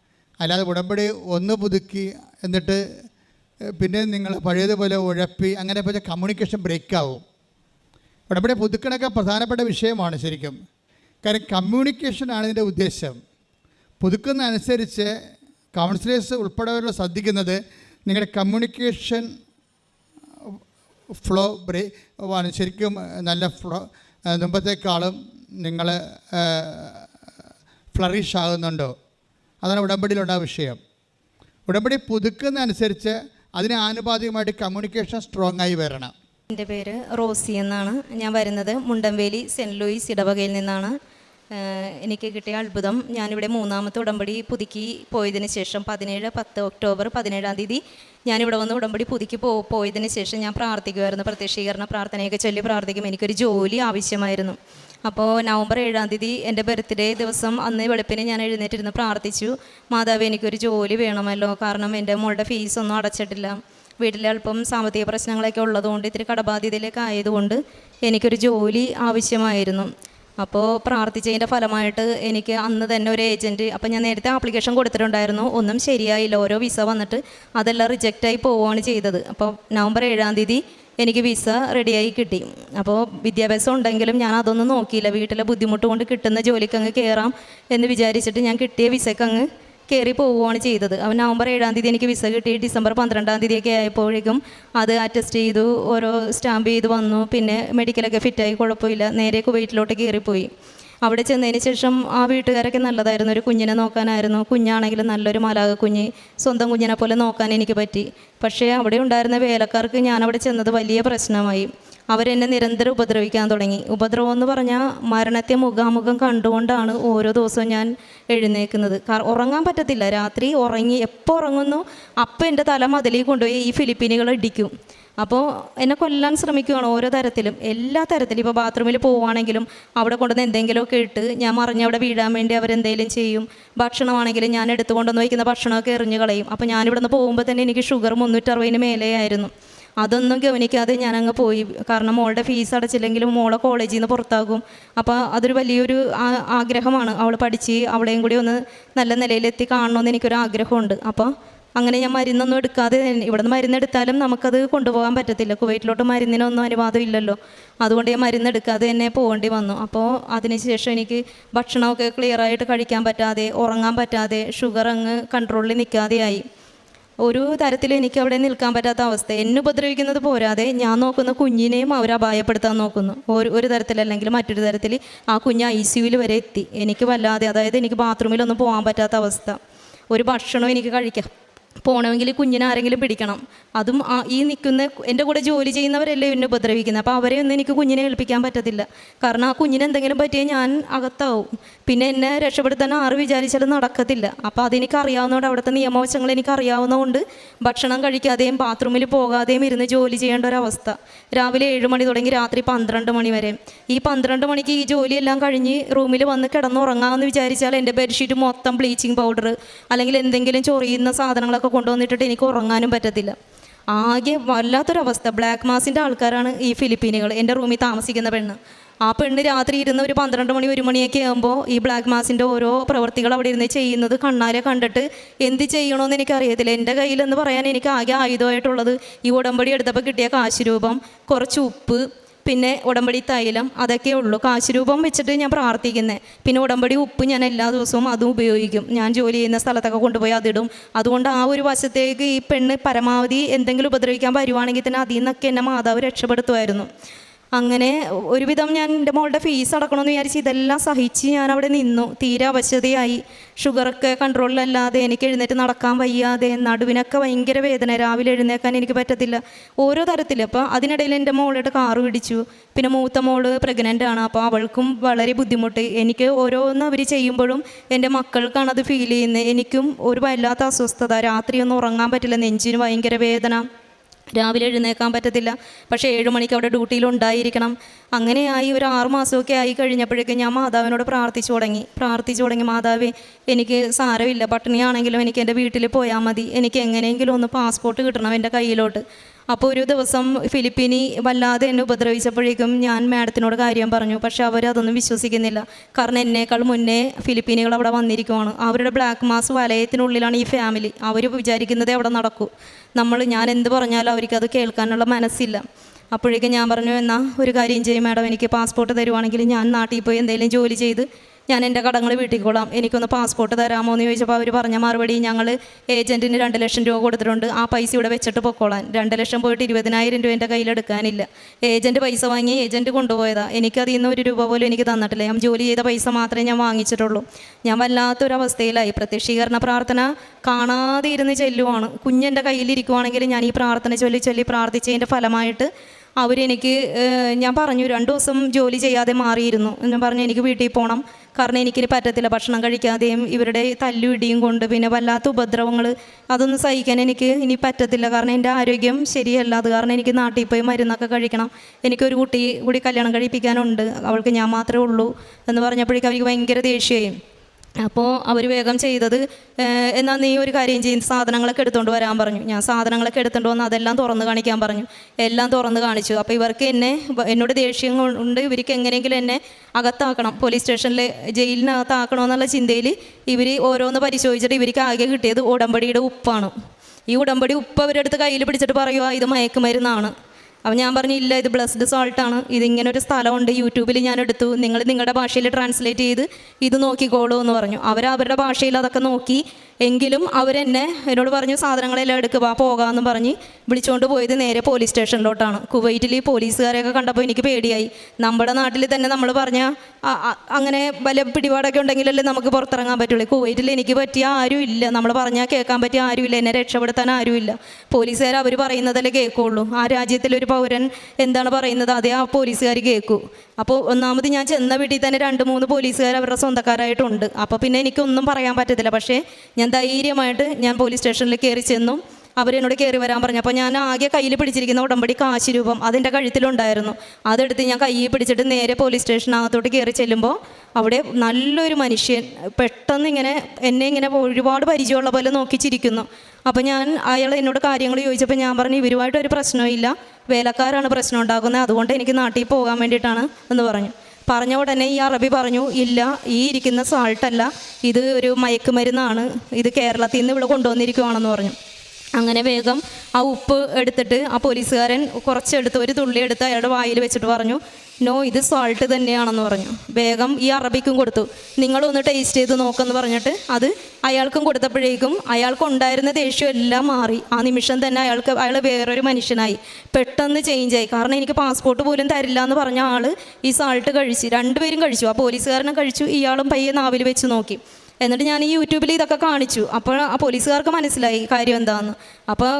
അല്ലാതെ ഉടമ്പടി ഒന്ന് പുതുക്കി എന്നിട്ട് പിന്നെ നിങ്ങൾ പഴയതുപോലെ ഉഴപ്പി അങ്ങനെ പോലെ കമ്മ്യൂണിക്കേഷൻ ബ്രേക്കാവും ഉടമ്പടി പുതുക്കണൊക്കെ പ്രധാനപ്പെട്ട വിഷയമാണ് ശരിക്കും. കാരണം കമ്മ്യൂണിക്കേഷനാണ് ഇതിന്റെ ഉദ്ദേശം. പുതുക്കുന്ന അനുസരിച്ച് കൗൺസിലേഴ്സ് ഉൾപ്പെടെയുള്ള ശ്രദ്ധിക്കുന്നത് നിങ്ങളുടെ കമ്മ്യൂണിക്കേഷൻ ഫ്ലോ ബ്രേ ശരിക്കും നല്ല ഫ്ലോ മുമ്പത്തേക്കാളും നിങ്ങൾ ഫ്ലറിഷ് ആകുന്നുണ്ടോ? അതാണ് ഉടമ്പടിയിലുണ്ടാകുന്ന വിഷയം. ഉടമ്പടി പുതുക്കുന്ന അനുസരിച്ച് അതിന് ആനുപാതികമായിട്ട് കമ്മ്യൂണിക്കേഷൻ സ്ട്രോങ് ആയി വരണം. എന്റെ പേര് റോസി എന്നാണ്. ഞാൻ വരുന്നത് മുണ്ടംവേലി സെന്റ് ലൂയിസ് ഇടവകയിൽ നിന്നാണ്. എനിക്ക് കിട്ടിയ അത്ഭുതം ഞാനിവിടെ മൂന്നാമത്തെ ഉടമ്പടി പുതുക്കി പോയതിന് ശേഷം പതിനേഴ് പത്ത് ഒക്ടോബർ പതിനേഴാം തീയതി ഞാനിവിടെ വന്ന് ഉടമ്പടി പുതുക്കി പോ പോയതിന് ശേഷം ഞാൻ പ്രാർത്ഥിക്കുമായിരുന്നു. പ്രത്യക്ഷീകരണ പ്രാർത്ഥനയൊക്കെ ചൊല്ലി പ്രാർത്ഥിക്കും. എനിക്കൊരു ജോലി ആവശ്യമായിരുന്നു. അപ്പോൾ നവംബർ ഏഴാം തീയതി എന്റെ ബർത്ത്ഡേ ദിവസം അന്ന് വെളുപ്പിന് ഞാൻ എഴുന്നേറ്റിരുന്ന് പ്രാർത്ഥിച്ചു. മാതാവ് എനിക്കൊരു ജോലി വേണമല്ലോ. കാരണം എന്റെ മോളുടെ ഫീസൊന്നും അടച്ചിട്ടില്ല. വീട്ടിലെ അല്പം സാമ്പത്തിക പ്രശ്നങ്ങളൊക്കെ ഉള്ളതുകൊണ്ട് ഇത്തിരി കടബാധ്യതയിലേക്ക് ആയതുകൊണ്ട് എനിക്കൊരു ജോലി ആവശ്യമായിരുന്നു. അപ്പോൾ പ്രാർത്ഥിച്ചതിന്റെ ഫലമായിട്ട് എനിക്ക് അന്ന് തന്നെ ഒരു ഏജന്റ് അപ്പോൾ ഞാൻ നേരത്തെ ആപ്ലിക്കേഷൻ കൊടുത്തിട്ടുണ്ടായിരുന്നു. ഒന്നും ശരിയായില്ല. ഓരോ വിസ വന്നിട്ട് അതെല്ലാം റിജക്റ്റായി പോവുകയാണ് ചെയ്തത്. അപ്പോൾ നവംബർ ഏഴാം തീയതി എനിക്ക് വിസ റെഡിയായി കിട്ടി. അപ്പോൾ വിദ്യാഭ്യാസം ഉണ്ടെങ്കിലും ഞാൻ അതൊന്നും നോക്കിയില്ല. വീട്ടിലെ ബുദ്ധിമുട്ട് കൊണ്ട് കിട്ടുന്ന ജോലിക്ക് അങ്ങ് കയറാം എന്ന് വിചാരിച്ചിട്ട് ഞാൻ കിട്ടിയ വിസയ്ക്ക് അങ്ങ് കയറി പോവുകയാണ് ചെയ്തത്. അവൻ നവംബർ ഏഴാം തീയതി എനിക്ക് വിസ കിട്ടി. ഡിസംബർ പന്ത്രണ്ടാം തീയതിയൊക്കെ ആയപ്പോഴേക്കും അത് അറ്റസ്റ്റ് ചെയ്തു ഓരോ സ്റ്റാമ്പ് ചെയ്ത് വന്നു. പിന്നെ മെഡിക്കലൊക്കെ ഫിറ്റായി കുഴപ്പമില്ല. നേരെ കുവൈറ്റിലോട്ട് കയറിപ്പോയി അവിടെ ചെന്നതിന് ശേഷം ആ വീട്ടുകാരൊക്കെ നല്ലതായിരുന്നു. ഒരു കുഞ്ഞിനെ നോക്കാനായിരുന്നു. കുഞ്ഞാണെങ്കിലും നല്ലൊരു മാലാക കുഞ്ഞ് സ്വന്തം കുഞ്ഞിനെ പോലെ നോക്കാൻ എനിക്ക് പറ്റി. പക്ഷേ അവിടെ ഉണ്ടായിരുന്ന വേലക്കാർക്ക് ഞാൻ അവിടെ ചെന്നത് വലിയ പ്രശ്നമായി. അവരെന്നെ നിരന്തരം ഉപദ്രവിക്കാൻ തുടങ്ങി. ഉപദ്രവം എന്ന് പറഞ്ഞാൽ മരണത്തെ മുഖാമുഖം കണ്ടുകൊണ്ടാണ് ഓരോ ദിവസവും ഞാൻ എഴുന്നേക്കുന്നത്. ഉറങ്ങാൻ പറ്റത്തില്ല. രാത്രി ഉറങ്ങി എപ്പോൾ ഉറങ്ങുന്നു അപ്പം എന്റെ തല മതിലിൽ കൊണ്ടുപോയി ഈ ഫിലിപ്പീനുകൾ ഇടിക്കും. അപ്പോൾ എന്നെ കൊല്ലാൻ ശ്രമിക്കുകയാണ് ഓരോ തരത്തിലും. എല്ലാ തരത്തിലും. ഇപ്പോൾ ബാത്റൂമിൽ പോവുകയാണെങ്കിലും അവിടെ കൊണ്ടുവന്ന് എന്തെങ്കിലുമൊക്കെ ഇട്ട് ഞാൻ മറിഞ്ഞ് അവിടെ വീഴാൻ വേണ്ടി അവരെന്തെങ്കിലും ചെയ്യും. ഭക്ഷണമാണെങ്കിലും ഞാൻ എടുത്തു കൊണ്ടുവന്ന് വയ്ക്കുന്ന ഭക്ഷണമൊക്കെ എറിഞ്ഞു കളയും. അപ്പോൾ ഞാനിവിടെ നിന്ന് പോകുമ്പോൾ തന്നെ എനിക്ക് ഷുഗർ മുന്നൂറ്ററുപതിന് മേലെയായിരുന്നു അതൊന്നും ഗവനിക്കാതെ ഞാനങ്ങ് പോയി. കാരണം മോളുടെ ഫീസ് അടച്ചില്ലെങ്കിലും മോളെ കോളേജിൽ നിന്ന് പുറത്താകും. അപ്പോൾ അതൊരു വലിയൊരു ആഗ്രഹമാണ്. അവൾ പഠിച്ച് അവളെയും കൂടി ഒന്ന് നല്ല നിലയിലെത്തി കാണണമെന്ന് എനിക്കൊരു ആഗ്രഹമുണ്ട്. അപ്പോൾ അങ്ങനെ ഞാൻ മരുന്നൊന്നും എടുക്കാതെ ഇവിടെ നിന്ന് മരുന്നെടുത്താലും നമുക്കത് കൊണ്ടുപോകാൻ പറ്റത്തില്ല. കുവൈറ്റിലോട്ട് മരുന്നിനൊന്നും അനുവാദം ഇല്ലല്ലോ. അതുകൊണ്ട് ഞാൻ മരുന്നെടുക്കാതെ തന്നെ പോകേണ്ടി വന്നു. അപ്പോൾ അതിനുശേഷം എനിക്ക് ഭക്ഷണമൊക്കെ ക്ലിയറായിട്ട് കഴിക്കാൻ പറ്റാതെ ഉറങ്ങാൻ പറ്റാതെ ഷുഗർ അങ്ങ് കൺട്രോളിൽ നിൽക്കാതെയായി. ഒരു തരത്തിൽ എനിക്ക് അവിടെ നിൽക്കാൻ പറ്റാത്ത അവസ്ഥ. എന്നെ ഉപദ്രവിക്കുന്നത് പോരാതെ ഞാൻ നോക്കുന്ന കുഞ്ഞിനെയും അവർ അപായപ്പെടുത്താൻ നോക്കുന്നു. ഒരു ഒരു തരത്തിലല്ലെങ്കിൽ മറ്റൊരു തരത്തിൽ ആ കുഞ്ഞ് ഐ സിയുവിൽ വരെ എത്തി. എനിക്ക് വല്ലാതെ അതായത് എനിക്ക് ബാത്റൂമിലൊന്നും പോകാൻ പറ്റാത്ത അവസ്ഥ. ഒരു ഭക്ഷണം എനിക്ക് കഴിക്കാം. പോകണമെങ്കിൽ കുഞ്ഞിനെ ആരെങ്കിലും പിടിക്കണം. അതും ഈ നിൽക്കുന്ന എന്റെ കൂടെ ജോലി ചെയ്യുന്നവരല്ലേ എന്നെ ഉപദ്രവിക്കുന്നത്. അപ്പോൾ അവരെ ഒന്നും എനിക്ക് കുഞ്ഞിനെ ഏൽപ്പിക്കാൻ പറ്റത്തില്ല. കാരണം ആ കുഞ്ഞിന് എന്തെങ്കിലും പറ്റിയാൽ ഞാൻ അകത്താവും. പിന്നെ എന്നെ രക്ഷപ്പെടുത്താൻ ആറ് വിചാരിച്ചാലും നടക്കത്തില്ല. അപ്പോൾ അതെനിക്ക് അറിയാവുന്നതുകൊണ്ട് അവിടുത്തെ നിയമവശങ്ങൾ എനിക്ക് അറിയാവുന്നതുകൊണ്ട് ഭക്ഷണം കഴിക്കാതെയും ബാത്റൂമിൽ പോകാതെയും ഇരുന്ന് ജോലി ചെയ്യേണ്ട ഒരവസ്ഥ. രാവിലെ ഏഴ് മണി തുടങ്ങി രാത്രി പന്ത്രണ്ട് മണി വരെ. ഈ പന്ത്രണ്ട് മണിക്ക് ഈ ജോലിയെല്ലാം കഴിഞ്ഞ് റൂമിൽ വന്ന് കിടന്നുറങ്ങാമെന്ന് വിചാരിച്ചാൽ എന്റെ ബെഡ്ഷീറ്റ് മൊത്തം ബ്ലീച്ചിങ് പൗഡർ അല്ലെങ്കിൽ എന്തെങ്കിലും ചൊറിയുന്ന സാധനങ്ങളൊക്കെ കൊണ്ടുവന്നിട്ടിട്ട് എനിക്ക് ഉറങ്ങാനും പറ്റത്തില്ല. ആകെ വല്ലാത്തൊരവസ്ഥ. ബ്ലാക്ക് മാസിന്റെ ആൾക്കാരാണ് ഈ ഫിലിപ്പീനുകൾ എന്റെ റൂമിൽ താമസിക്കുന്ന പെണ്ണ്. ആ പെണ്ണ് രാത്രി ഇരുന്ന് ഒരു പന്ത്രണ്ട് മണി ഒരു മണിയൊക്കെ ആകുമ്പോൾ ഈ ബ്ലാക്ക് മാസിന്റെ ഓരോ പ്രവൃത്തികൾ അവിടെ ഇരുന്ന് ചെയ്യുന്നത് കണ്ണാരെ കണ്ടിട്ട് എന്ത് ചെയ്യണമെന്ന് എനിക്കറിയത്തില്ല. എന്റെ കയ്യിലെന്ന് പറയാൻ എനിക്ക് ആകെ ആയുധമായിട്ടുള്ളത് ഈ ഉടമ്പടി എടുത്തപ്പോൾ കിട്ടിയ കാശ് രൂപം കുറച്ച് ഉപ്പ് പിന്നെ ഉടമ്പടി തൈലം അതൊക്കെ ഉള്ളൂ. കാശ് രൂപം വെച്ചിട്ട് ഞാൻ പ്രാർത്ഥിക്കുന്നത് പിന്നെ ഉടമ്പടി ഉപ്പ് ഞാൻ എല്ലാ ദിവസവും അതും ഉപയോഗിക്കും. ഞാൻ ജോലി ചെയ്യുന്ന സ്ഥലത്തൊക്കെ കൊണ്ടുപോയി അതിടും. അതുകൊണ്ട് ആ ഒരു വശത്തേക്ക് ഈ പെണ്ണ് പരമാവധി എന്തെങ്കിലും ഉപദ്രവിക്കാൻ വരുവാണെങ്കിൽ തന്നെ അതിൽ നിന്നൊക്കെ എന്നെ മാതാവ് രക്ഷപ്പെടുത്തുമായിരുന്നു. അങ്ങനെ ഒരുവിധം ഞാൻ എന്റെ മോളുടെ ഫീസ് അടക്കണമെന്ന് വിചാരിച്ച് ഇതെല്ലാം സഹിച്ച് ഞാൻ അവിടെ നിന്നു. തീരെ അവശതയായി. ഷുഗറൊക്കെ കൺട്രോളിലല്ലാതെ എനിക്ക് എഴുന്നേറ്റ് നടക്കാൻ വയ്യാതെ. നടുവിനൊക്കെ ഭയങ്കര വേദന. രാവിലെ എഴുന്നേക്കാൻ എനിക്ക് പറ്റത്തില്ല. ഓരോ തരത്തിൽ. അപ്പോൾ അതിനിടയിൽ എന്റെ മോളുടെ കാറ് പിടിച്ചു. പിന്നെ മൂത്ത മോൾ പ്രഗ്നന്റ് ആണ്. അപ്പോൾ അവൾക്കും വളരെ ബുദ്ധിമുട്ട്. എനിക്ക് ഓരോന്ന് അവർ ചെയ്യുമ്പോഴും എന്റെ മക്കൾക്കാണ് അത് ഫീൽ ചെയ്യുന്നത്. എനിക്കും ഒരു വല്ലാത്ത അസ്വസ്ഥത. രാത്രിയൊന്നും ഉറങ്ങാൻ പറ്റില്ല. നെഞ്ചിന് ഭയങ്കര വേദന. രാവിലെ എഴുന്നേക്കാൻ പറ്റത്തില്ല. പക്ഷേ ഏഴ് മണിക്ക് അവിടെ ഡ്യൂട്ടിയിലുണ്ടായിരിക്കണം അങ്ങനെയായി ഒരു ആറു മാസമൊക്കെ ആയി കഴിഞ്ഞപ്പോഴേക്കും ഞാൻ മാതാവിനോട് പ്രാർത്ഥിച്ചു തുടങ്ങി. പ്രാർത്ഥിച്ചു തുടങ്ങി മാതാവേ എനിക്ക് സാരമില്ല. പട്ടിണിയാണെങ്കിലും എനിക്ക് എന്റെ വീട്ടിൽ പോയാൽ മതി. എനിക്ക് എങ്ങനെയെങ്കിലും ഒന്ന് പാസ്പോർട്ട് കിട്ടണം എന്റെ കയ്യിലോട്ട്. അപ്പോൾ ഒരു ദിവസം ഫിലിപ്പീനി വല്ലാതെ എന്നെ ഉപദ്രവിച്ചപ്പോഴേക്കും ഞാൻ മാഡത്തിനോട് കാര്യം പറഞ്ഞു. പക്ഷേ അവരതൊന്നും വിശ്വസിക്കുന്നില്ല. കാരണം എന്നേക്കാൾ മുന്നേ ഫിലിപ്പീനികൾ അവിടെ വന്നിരിക്കുവാണ്. അവരുടെ ബ്ലാക്ക് മാസ് വലയത്തിനുള്ളിലാണ് ഈ ഫാമിലി അവർ വിചാരിക്കുന്നത് അവിടെ നടക്കൂ. നമ്മൾ ഞാൻ എന്ത് പറഞ്ഞാലും അവർക്കത് കേൾക്കാനുള്ള മനസ്സില്ല. അപ്പോഴേക്കും ഞാൻ പറഞ്ഞു എന്നാൽ ഒരു കാര്യം ചെയ്യും മാഡം. എനിക്ക് പാസ്പോർട്ട് തരുവാണെങ്കിൽ ഞാൻ നാട്ടിൽ പോയി എന്തെങ്കിലും ജോലി ചെയ്ത് ഞാൻ എന്റെ കടങ്ങൾ വീട്ടിക്കോളാം. എനിക്കൊന്ന് പാസ്പോർട്ട് തരാമോ എന്ന് ചോദിച്ചപ്പോൾ അവർ പറഞ്ഞ മറുപടി ഞങ്ങൾ ഏജന്റിന് രണ്ട് ലക്ഷം രൂപ കൊടുത്തിട്ടുണ്ട്. ആ പൈസ ഇവിടെ വെച്ചിട്ട് പൊക്കോളാൻ. രണ്ട് ലക്ഷം പോയിട്ട് ഇരുപതിനായിരം രൂപ എന്റെ കയ്യിലെടുക്കാനില്ല ഏജന്റ് പൈസ വാങ്ങി ഏജന്റ് കൊണ്ടുപോയതാണ് എനിക്കതിൽ നിന്ന് ഒരു രൂപ പോലും എനിക്ക് തന്നിട്ടില്ല. ഞാൻ ജോലി ചെയ്ത പൈസ മാത്രമേ ഞാൻ വാങ്ങിച്ചിട്ടുള്ളൂ. ഞാൻ വല്ലാത്തൊരവസ്ഥയിലായി. പ്രത്യക്ഷീകരണ പ്രാർത്ഥന കാണാതെ ഇരുന്ന് ചെല്ലുവാണ്. കുഞ്ഞെന്റെ കയ്യിലിരിക്കുവാണെങ്കിൽ ഞാൻ ഈ പ്രാർത്ഥന ചൊല്ലി ചൊല്ലി പ്രാർത്ഥിച്ചതിന്റെ ഫലമായിട്ട് അവരെനിക്ക് ഞാൻ പറഞ്ഞു രണ്ട് ദിവസം ജോലി ചെയ്യാതെ മാറിയിരുന്നു. ഞാൻ പറഞ്ഞു എനിക്ക് വീട്ടിൽ പോകണം കാരണം എനിക്കിനി പറ്റത്തില്ല ഭക്ഷണം കഴിക്കാതെയും ഇവരുടെ തല്ലും ഇടിയും കൊണ്ട് പിന്നെ വല്ലാത്ത ഉപദ്രവങ്ങൾ അതൊന്നും സഹിക്കാൻ എനിക്ക് ഇനി പറ്റത്തില്ല. കാരണം എന്റെ ആരോഗ്യം ശരിയല്ല. അത് കാരണം എനിക്ക് നാട്ടിൽ പോയി മരുന്നൊക്കെ കഴിക്കണം. എനിക്കൊരു കുട്ടി കൂടി കല്യാണം കഴിപ്പിക്കാനുണ്ട്. അവൾക്ക് ഞാൻ മാത്രമേ ഉള്ളൂ എന്ന് പറഞ്ഞപ്പോഴേക്കും അവർക്ക് ഭയങ്കര ദേഷ്യമായി അപ്പോൾ അവർ വേഗം ചെയ്തത് എന്നാൽ നീ ഒരു കാര്യം ചെയ്യും സാധനങ്ങളൊക്കെ എടുത്തുകൊണ്ട് വരാൻ പറഞ്ഞു. ഞാൻ സാധനങ്ങളൊക്കെ എടുത്തുകൊണ്ട് വന്ന് അതെല്ലാം തുറന്ന് കാണിക്കാൻ പറഞ്ഞു. എല്ലാം തുറന്ന് കാണിച്ചു. അപ്പോൾ ഇവർക്ക് എന്നെ എന്നോട് ദേഷ്യം കൊണ്ട് ഇവർക്ക് എങ്ങനെയെങ്കിലും എന്നെ അകത്താക്കണം. പോലീസ് സ്റ്റേഷനിൽ ജയിലിനകത്താക്കണമെന്നുള്ള ചിന്തയിൽ ഇവർ ഓരോന്ന് പരിശോധിച്ചിട്ട് ഇവർക്ക് ആകെ കിട്ടിയത് ഉടമ്പടിയുടെ ഉപ്പാണ്. ഈ ഉടമ്പടി ഉപ്പ് അവരെടുത്ത് കയ്യിൽ പിടിച്ചിട്ട് പറയുക ഇത് മയക്കുമരുന്നാണ്. അപ്പം ഞാൻ പറഞ്ഞു ഇല്ല ഇത് ബ്ലസ്ഡ് സോൾട്ടാണ് ഇതിങ്ങനെ ഒരു സ്ഥലമുണ്ട്. യൂട്യൂബിൽ ഞാൻ എടുത്തു. നിങ്ങൾ നിങ്ങളുടെ ഭാഷയിൽ ട്രാൻസ്ലേറ്റ് ചെയ്ത് ഇത് നോക്കിക്കോളൂ എന്ന് പറഞ്ഞു. അവർ അവരുടെ ഭാഷയിൽ അതൊക്കെ നോക്കി. എങ്കിലും അവരെന്നെ എന്നോട് പറഞ്ഞു സാധനങ്ങളെല്ലാം എടുക്കുക പോകാമെന്ന് പറഞ്ഞ് വിളിച്ചുകൊണ്ട് പോയത് നേരെ പോലീസ് സ്റ്റേഷനിലോട്ടാണ് കുവൈറ്റിൽ ഈ പോലീസുകാരെയൊക്കെ കണ്ടപ്പോൾ എനിക്ക് പേടിയായി. നമ്മുടെ നാട്ടിൽ തന്നെ നമ്മൾ പറഞ്ഞ അങ്ങനെ വല്ല പിടിപാടൊക്കെ ഉണ്ടെങ്കിലല്ലേ നമുക്ക് പുറത്തിറങ്ങാൻ പറ്റുള്ളൂ. കുവൈറ്റിൽ എനിക്ക് പറ്റിയ ആരും ഇല്ല. നമ്മൾ പറഞ്ഞാൽ കേൾക്കാൻ പറ്റിയ ആരുമില്ല എന്നെ രക്ഷപ്പെടുത്താൻ ആരുമില്ല പോലീസുകാർ അവർ പറയുന്നതല്ലേ കേൾക്കുള്ളൂ. ആ രാജ്യത്തിലൊരു പൗരൻ എന്താണ് പറയുന്നത്? അതേ ആ പോലീസുകാർ കേൾക്കൂ. അപ്പോൾ ഒന്നാമത് ഞാൻ ചെന്ന വീട്ടിൽ തന്നെ രണ്ട് മൂന്ന് പോലീസുകാർ അവരുടെ സ്വന്തക്കാരായിട്ടുണ്ട്. അപ്പോൾ പിന്നെ എനിക്കൊന്നും പറയാൻ പറ്റത്തില്ല. പക്ഷേ ഞാൻ ധൈര്യമായിട്ട് ഞാൻ പോലീസ് സ്റ്റേഷനിൽ കയറി ചെന്നു. അവരെന്നോട് കയറി വരാൻ പറഞ്ഞു. അപ്പോൾ ഞാൻ ആകെ കയ്യിൽ പിടിച്ചിരിക്കുന്ന ഉടമ്പടി കാശ് രൂപം അതിന്റെ കഴുത്തിലുണ്ടായിരുന്നു. അതെടുത്ത് ഞാൻ കയ്യിൽ പിടിച്ചിട്ട് നേരെ പോലീസ് സ്റ്റേഷനകത്തോട്ട് കയറി ചെല്ലുമ്പോൾ അവിടെ നല്ലൊരു മനുഷ്യൻ പെട്ടെന്ന് ഇങ്ങനെ എന്നെ ഇങ്ങനെ ഒരുപാട് പരിചയമുള്ള പോലെ നോക്കിച്ചിരിക്കുന്നു. അപ്പോൾ ഞാൻ അയാൾ എന്നോട് കാര്യങ്ങൾ ചോദിച്ചപ്പോൾ ഞാൻ പറഞ്ഞു ഇവരുമായിട്ട് ഒരു പ്രശ്നമില്ല വേലക്കാരാണ് പ്രശ്നം ഉണ്ടാക്കുന്നത്. അതുകൊണ്ട് എനിക്ക് നാട്ടിൽ പോകാൻ വേണ്ടിയിട്ടാണ് എന്ന് പറഞ്ഞു. പറഞ്ഞ ഉടനെ ഈ അറബി പറഞ്ഞു ഇല്ല ഈ ഇരിക്കുന്ന സാൾട്ടല്ല ഇത് ഒരു മയക്കുമരുന്നാണ്. ഇത് കേരളത്തിൽ നിന്ന് ഇവിടെ കൊണ്ടുവന്നിരിക്കുവാണെന്ന് പറഞ്ഞു. അങ്ങനെ വേഗം ആ ഉപ്പ് എടുത്തിട്ട് ആ പോലീസുകാരൻ കുറച്ചെടുത്ത് ഒരു തുള്ളി എടുത്ത് അയാളുടെ വായിൽ വെച്ചിട്ട് പറഞ്ഞു നോ ഇത് സോൾട്ട് തന്നെയാണെന്ന് പറഞ്ഞു. വേഗം ഈ അറബിക്കും കൊടുത്തു. നിങ്ങളൊന്ന് ടേസ്റ്റ് ചെയ്ത് നോക്കെന്ന് പറഞ്ഞിട്ട് അത് അയാൾക്കും കൊടുത്തപ്പോഴേക്കും അയാൾക്കുണ്ടായിരുന്ന ദേഷ്യം എല്ലാം മാറി. ആ നിമിഷം തന്നെ അയാൾക്ക് അയാൾ വേറൊരു മനുഷ്യനായി. പെട്ടെന്ന് ചേഞ്ച് ആയി. കാരണം എനിക്ക് പാസ്പോർട്ട് പോലും തരില്ല എന്ന് പറഞ്ഞ ആൾ ഈ സാൾട്ട് കഴിച്ച് രണ്ടുപേരും കഴിച്ചു. ആ പോലീസുകാരനെ കഴിച്ചു. ഇയാളും പയ്യെ നാവിൽ വെച്ച് നോക്കി. എന്നിട്ട് ഞാൻ ഈ യൂട്യൂബിൽ ഇതൊക്കെ കാണിച്ചു. അപ്പോൾ ആ പോലീസുകാർക്ക് മനസ്സിലായി കാര്യം എന്താണെന്ന് അപ്പോൾ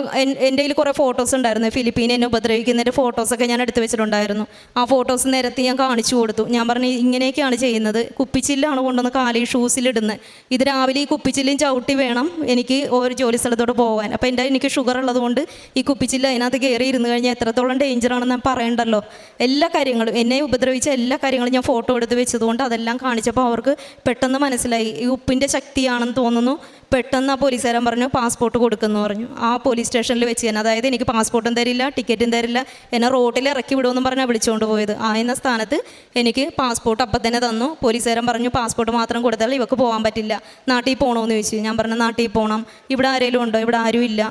എന്റെ കയ്യിൽ കുറേ ഫോട്ടോസ് ഉണ്ടായിരുന്നു. ഫിലിപ്പീനെ എന്നെ ഉപദ്രവിക്കുന്നതിന്റെ ഫോട്ടോസൊക്കെ ഞാൻ എടുത്തു വെച്ചിട്ടുണ്ടായിരുന്നു. ആ ഫോട്ടോസ് നേരത്തെ ഞാൻ കാണിച്ചു കൊടുത്തു. ഞാൻ പറഞ്ഞു ഇങ്ങനെയൊക്കെയാണ് ചെയ്യുന്നത്. കുപ്പിച്ചില്ലാണ് കൊണ്ടുവന്ന് കാലിൽ ഷൂസിലിടുന്നത് ഇത് രാവിലെ ഈ കുപ്പിച്ചില്ലും ചവിട്ടി വേണം എനിക്ക് ഒരു ജോലി സ്ഥലത്തോട്ട് പോകാൻ അപ്പോൾ എന്റെ എനിക്ക് ഷുഗർ ഉള്ളതുകൊണ്ട് ഈ കുപ്പിച്ചില്ല അതിനകത്ത് കയറി ഇരുന്ന് കഴിഞ്ഞാൽ എത്രത്തോളം ഡേഞ്ചറാണെന്ന് ഞാൻ പറയണ്ടല്ലോ. എല്ലാ കാര്യങ്ങളും എന്നെ ഉപദ്രവിച്ച എല്ലാ കാര്യങ്ങളും ഞാൻ ഫോട്ടോ എടുത്ത് വെച്ചതുകൊണ്ട് അതെല്ലാം കാണിച്ചപ്പോൾ അവർക്ക് പെട്ടെന്ന് മനസ്സിലായി. ഈ ഉപ്പിന്റെ ശക്തിയാണെന്ന് തോന്നുന്നു. പെട്ടെന്ന് ആ പോലീസുകാരൻ പറഞ്ഞു പാസ്പോർട്ട് കൊടുക്കുന്നു പറഞ്ഞു. ആ പോലീസ് സ്റ്റേഷനിൽ വെച്ച് തന്നെ അതായത് എനിക്ക് പാസ്പോർട്ടും തരില്ല ടിക്കറ്റും തരില്ല എന്നെ റോട്ടിൽ ഇറക്കി വിടുമെന്നും പറഞ്ഞാൽ വിളിച്ചുകൊണ്ട് പോയത്. ആ എന്ന സ്ഥാനത്ത് എനിക്ക് പാസ്പോർട്ട് അപ്പം തന്നെ തന്നു. പോലീസുകാരൻ പറഞ്ഞു പാസ്പോർട്ട് മാത്രം കൊടുത്താൽ ഇവക്ക് പോകാൻ പറ്റില്ല. നാട്ടിൽ പോകണമെന്ന് ചോദിച്ചു. ഞാൻ പറഞ്ഞു നാട്ടിൽ പോകണം ഇവിടെ ആരെങ്കിലും ഉണ്ടോ? ഇവിടെ ആരും ഇല്ല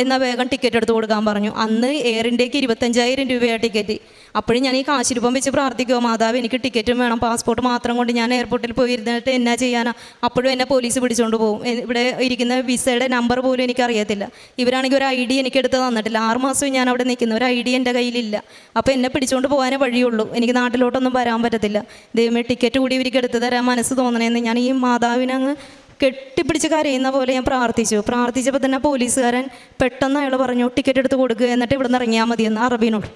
എന്നാൽ വേഗം ടിക്കറ്റ് എടുത്ത് കൊടുക്കാൻ പറഞ്ഞു. അന്ന് എയർ ഇന്ത്യയ്ക്ക് ഇരുപത്തഞ്ചായിരം രൂപയാണ് ടിക്കറ്റ്. അപ്പോഴും ഞാൻ ഈ കാശിരൂപം വെച്ച് പ്രാർത്ഥിക്കുമോ മാതാവ് എനിക്ക് ടിക്കറ്റും വേണം പാസ്പോർട്ട് മാത്രം കൊണ്ട് ഞാൻ എയർപോർട്ടിൽ പോയി ഇരുന്നിട്ട് എന്നാ ചെയ്യാനാ? അപ്പോഴും എന്നെ പോലീസ് പിടിച്ചുകൊണ്ട് പോകും ഇവിടെ ഇരിക്കുന്ന വിസയുടെ നമ്പർ പോലും എനിക്കറിയത്തില്ല. ഇവരാണെങ്കിൽ ഒരു ഐ ഡി എനിക്ക് എടുത്ത് തന്നിട്ടില്ല. ആറ് മാസവും ഞാൻ അവിടെ നിൽക്കുന്നു. ഒരു ഐ ഡി എന്റെ കയ്യിലില്ല. അപ്പോൾ എന്നെ പിടിച്ചുകൊണ്ട് പോകാനേ വഴിയുള്ളൂ. എനിക്ക് നാട്ടിലോട്ടൊന്നും വരാൻ പറ്റത്തില്ല. ദൈവമേ ടിക്കറ്റ് കൂടി ഇവർക്ക് എടുത്ത് തരാൻ മനസ്സ് തോന്നണേന്ന് ഞാൻ ഈ മാതാവിനങ്ങ് കെട്ടിപ്പിടിച്ച് കരയുന്ന പോലെ ഞാൻ പ്രാർത്ഥിച്ചു. പ്രാർത്ഥിച്ചപ്പോൾ തന്നെ പോലീസുകാരൻ പെട്ടെന്ന് അയാൾ പറഞ്ഞു ടിക്കറ്റ് എടുത്ത് കൊടുക്കുക എന്നിട്ട് ഇവിടെ നിന്ന് ഇറങ്ങിയാൽ മതിയെന്ന് അറബീനോട്.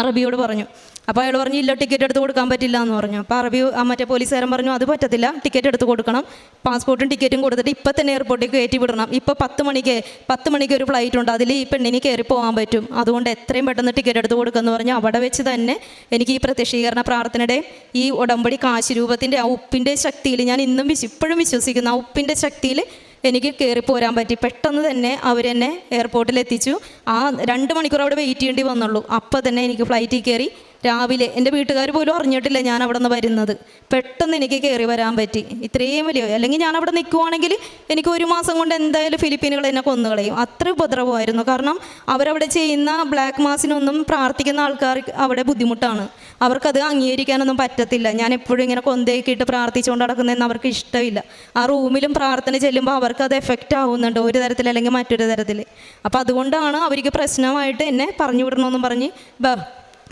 അറബിയോട് പറഞ്ഞു. അപ്പോൾ അയാൾ പറഞ്ഞു ഇല്ല ടിക്കറ്റ് എടുത്ത് കൊടുക്കാൻ പറ്റില്ല എന്ന് പറഞ്ഞു. അപ്പോൾ അറബി മറ്റേ പോലീസുകാരൻ പറഞ്ഞു അത് പറ്റത്തില്ല ടിക്കറ്റ് എടുത്ത് കൊടുക്കണം. പാസ്പോർട്ടും ടിക്കറ്റും കൊടുത്തിട്ട് ഇപ്പം തന്നെ എയർപോർട്ടിൽ കയറ്റി വിടണം. ഇപ്പോൾ പത്ത് മണിക്ക് പത്ത് മണിക്ക് ഒരു ഫ്ലൈറ്റ് ഉണ്ട്. അതിൽ ഈ പെണ്ണിന് കയറി പോകാൻ പറ്റും. അതുകൊണ്ട് എത്രയും പെട്ടെന്ന് ടിക്കറ്റ് എടുത്ത് കൊടുക്കുമെന്ന് പറഞ്ഞു. അവിടെ വെച്ച് തന്നെ എനിക്ക് ഈ പ്രത്യക്ഷീകരണ പ്രാർത്ഥനയുടെ ഈ ഉടമ്പടി കാശ് രൂപത്തിന്റെ ആ ഉപ്പിന്റെ ശക്തിയിൽ ഞാൻ ഇന്നും ഇപ്പോഴും വിശ്വസിക്കുന്നു. ആ ഉപ്പിന്റെ ശക്തിയിൽ എനിക്ക് കയറി പോരാൻ പറ്റി. പെട്ടെന്ന് തന്നെ അവരെന്നെ എയർപോർട്ടിൽ എത്തിച്ചു. ആ രണ്ട് മണിക്കൂർ അവിടെ വെയിറ്റ് ചെയ്യേണ്ടി വന്നുള്ളൂ. അപ്പോൾ തന്നെ എനിക്ക് ഫ്ലൈറ്റിൽ കയറി രാവിലെ എന്റെ വീട്ടുകാർ പോലും അറിഞ്ഞിട്ടില്ല ഞാൻ അവിടെ നിന്ന് വരുന്നത്. പെട്ടെന്ന് എനിക്ക് കയറി വരാൻ പറ്റി. ഇത്രയും വലിയ അല്ലെങ്കിൽ ഞാൻ അവിടെ നിൽക്കുവാണെങ്കിൽ എനിക്ക് ഒരു മാസം കൊണ്ട് എന്തായാലും ഫിലിപ്പീനുകൾ എന്നെ കൊന്നുകളയും അത്ര ഉപദ്രവമായിരുന്നു. കാരണം അവരവിടെ ചെയ്യുന്ന ബ്ലാക്ക് മാസിനൊന്നും പ്രാർത്ഥിക്കുന്ന ആൾക്കാർ അവിടെ ബുദ്ധിമുട്ടാണ്. അവർക്കത് അംഗീകരിക്കാനൊന്നും പറ്റത്തില്ല. ഞാൻ എപ്പോഴും ഇങ്ങനെ കൊന്തയൊക്കെ ഇട്ട് പ്രാർത്ഥിച്ചുകൊണ്ട് നടക്കുന്നതെന്ന് അവർക്ക് ഇഷ്ടമില്ല. ആ റൂമിലും പ്രാർത്ഥന ചെല്ലുമ്പോൾ അവർക്ക് അത് എഫക്റ്റ് ആവുന്നുണ്ട്. ഒരു തരത്തിൽ അല്ലെങ്കിൽ മറ്റൊരു തരത്തിൽ. അപ്പോൾ അതുകൊണ്ടാണ് അവർക്ക് പ്രശ്നമായിട്ട് എന്നെ പറഞ്ഞു വിടണമെന്നും പറഞ്ഞ്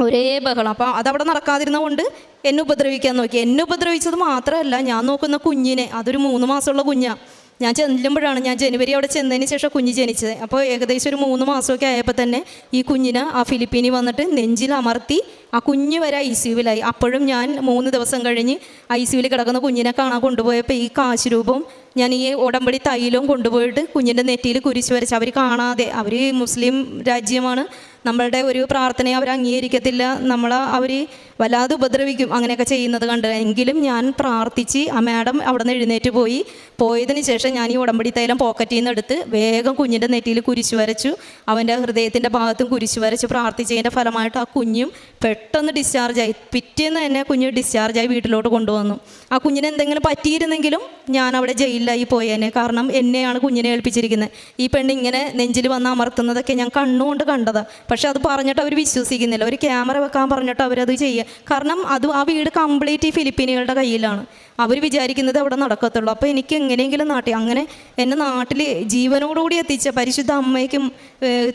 ഒരേ ബഹളം. അപ്പം അതവിടെ നടക്കാതിരുന്ന കൊണ്ട് എന്നെ ഉപദ്രവിക്കാൻ നോക്കി. എന്നെ ഉപദ്രവിച്ചത് മാത്രമല്ല ഞാൻ നോക്കുന്ന കുഞ്ഞിനെ. അതൊരു മൂന്ന് മാസമുള്ള കുഞ്ഞാണ് ഞാൻ ചെല്ലുമ്പോഴാണ് ഞാൻ ജനുവരി അവിടെ ചെന്നതിന് ശേഷം കുഞ്ഞ് ജനിച്ചത്. അപ്പോൾ ഏകദേശം ഒരു മൂന്ന് മാസമൊക്കെ ആയപ്പോൾ തന്നെ ഈ കുഞ്ഞിനെ ആ ഫിലിപ്പീനി വന്നിട്ട് നെഞ്ചിൽ അമർത്തി ആ കുഞ്ഞ് വരെ ഐ സി യുവിലായി. അപ്പോഴും ഞാൻ മൂന്ന് ദിവസം കഴിഞ്ഞ് ഐ സി യുവിൽ കിടക്കുന്ന കുഞ്ഞിനെ കാണാൻ കൊണ്ടുപോയപ്പോൾ ഈ കാശ് രൂപം ഞാൻ ഈ ഉടമ്പടി തൈലവും കൊണ്ടുപോയിട്ട് കുഞ്ഞിന്റെ നെറ്റിയിൽ കുരിശ് വരച്ച് അവർ കാണാതെ അവർ മുസ്ലിം രാജ്യമാണ്. നമ്മളുടെ ഒരു പ്രാർത്ഥനയെ അവർ അംഗീകരിക്കത്തില്ല. നമ്മൾ അവർ വല്ലാതെ ഉപദ്രവിക്കും അങ്ങനെയൊക്കെ ചെയ്യുന്നത് കണ്ട്. എങ്കിലും ഞാൻ പ്രാർത്ഥിച്ച് ആ മാഡം അവിടെ നിന്ന് എഴുന്നേറ്റ് പോയി. പോയതിന് ശേഷം ഞാൻ ഈ ഉടമ്പടി തൈലം പോക്കറ്റിൽ നിന്ന് എടുത്ത് വേഗം കുഞ്ഞിന്റെ നെറ്റിയിൽ കുരിശ് വരച്ചു. അവന്റെ ഹൃദയത്തിന്റെ ഭാഗത്തും കുരിശ് വരച്ച് പ്രാർത്ഥിച്ചതിന്റെ ഫലമായിട്ട് ആ കുഞ്ഞും പെട്ടെന്ന് ഡിസ്ചാർജായി പിറ്റേന്ന് തന്നെ കുഞ്ഞ് ഡിസ്ചാർജായി വീട്ടിലോട്ട് കൊണ്ടുവന്നു. ആ കുഞ്ഞിന് എന്തെങ്കിലും പറ്റിയിരുന്നെങ്കിലും ഞാൻ അവിടെ ജയിലിലായി പോയേനെ. കാരണം എന്നെയാണ് കുഞ്ഞിനെ ഏൽപ്പിച്ചിരിക്കുന്നത് ഈ പെണ്ണ് ഇങ്ങനെ നെഞ്ചിൽ വന്ന് അമർത്തുന്നതൊക്കെ ഞാൻ കണ്ണുകൊണ്ട് കണ്ടതാണ് പക്ഷെ അത് പറഞ്ഞിട്ട് അവർ വിശ്വസിക്കുന്നില്ല. ഒരു ക്യാമറ വെക്കാൻ പറഞ്ഞിട്ട് അവരത് ചെയ്യുക കാരണം അത് ആ വീട് കംപ്ലീറ്റ് ഈ ഫിലിപ്പീനുകളുടെ കയ്യിലാണ്. അവർ വിചാരിക്കുന്നത് അവിടെ നടക്കത്തുള്ളൂ. അപ്പോൾ എനിക്ക് എങ്ങനെയെങ്കിലും നാട്ടിൽ അങ്ങനെ എന്നെ നാട്ടിൽ ജീവനോടുകൂടി എത്തിച്ച പരിശുദ്ധ അമ്മയ്ക്കും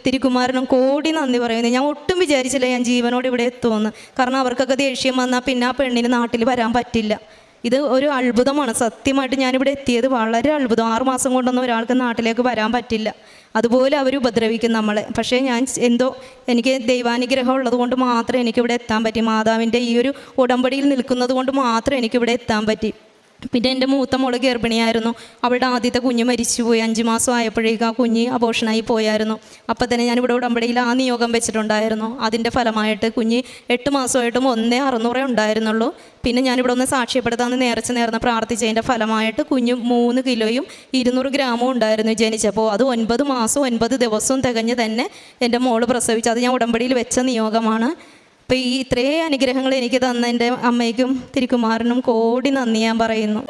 തിരുകുമാരനും കോടി നന്ദി പറയുന്നത് ഞാൻ ഒട്ടും വിചാരിച്ചില്ല ഞാൻ ജീവനോട് ഇവിടെ എത്തുമെന്ന്. കാരണം അവർക്കൊക്കെ ദേഷ്യം വന്നാൽ പിന്നെ ആ പെണ്ണിന് നാട്ടിൽ വരാൻ പറ്റില്ല. ഇത് ഒരു അത്ഭുതമാണ്. സത്യമായിട്ട് ഞാനിവിടെ എത്തിയത് വളരെ അത്ഭുതം. ആറു മാസം കൊണ്ടൊന്നും ഒരാൾക്ക് നാട്ടിലേക്ക് വരാൻ പറ്റില്ല. അതുപോലെ അവർ ഉപദ്രവിക്കും നമ്മളെ. പക്ഷേ ഞാൻ എന്തോ എനിക്ക് ദൈവാനുഗ്രഹം ഉള്ളത് കൊണ്ട് മാത്രമേ എനിക്കിവിടെ എത്താൻ പറ്റി. മാതാവിന്റെ ഈ ഒരു ഉടമ്പടിയിൽ നിൽക്കുന്നത് കൊണ്ട് മാത്രമേ എനിക്കിവിടെ എത്താൻ പറ്റി. പിന്നെ എന്റെ മൂത്ത മോൾ ഗർഭിണിയായിരുന്നു. അവളുടെ ആദ്യത്തെ കുഞ്ഞ് മരിച്ചുപോയി. അഞ്ച് മാസം ആയപ്പോഴേക്കും ആ കുഞ്ഞ് അബോഷനായി പോയായിരുന്നു. അപ്പോൾ തന്നെ ഞാൻ ഇവിടെ ഉടമ്പടിയിൽ ആ നിയോഗം വെച്ചിട്ടുണ്ടായിരുന്നു. അതിന്റെ ഫലമായിട്ട് കുഞ്ഞ് എട്ട് മാസമായിട്ടും ഒന്നേ അറുന്നൂറേ ഉണ്ടായിരുന്നുള്ളൂ. പിന്നെ ഞാനിവിടെ ഒന്ന് സാക്ഷ്യപ്പെടുത്താമെന്ന് നേർച്ച നേർന്ന് പ്രാർത്ഥിച്ചതിന്റെ ഫലമായിട്ട് കുഞ്ഞ് മൂന്ന് കിലോയും ഇരുന്നൂറ് ഗ്രാമും ഉണ്ടായിരുന്നു ജനിച്ചപ്പോൾ. അത് ഒൻപത് മാസം ഒൻപത് ദിവസവും തികഞ്ഞ് തന്നെ എന്റെ മോൾ പ്രസവിച്ചു. അത് ഞാൻ ഉടമ്പടിയിൽ വെച്ച നിയോഗമാണ്. അപ്പോൾ ഈ ഇത്രയും അനുഗ്രഹങ്ങൾ എനിക്ക് തന്ന എന്റെ അമ്മയ്ക്കും തിരുക്കുമാറിനും കോടി നന്ദി ഞാൻ പറയുന്നു.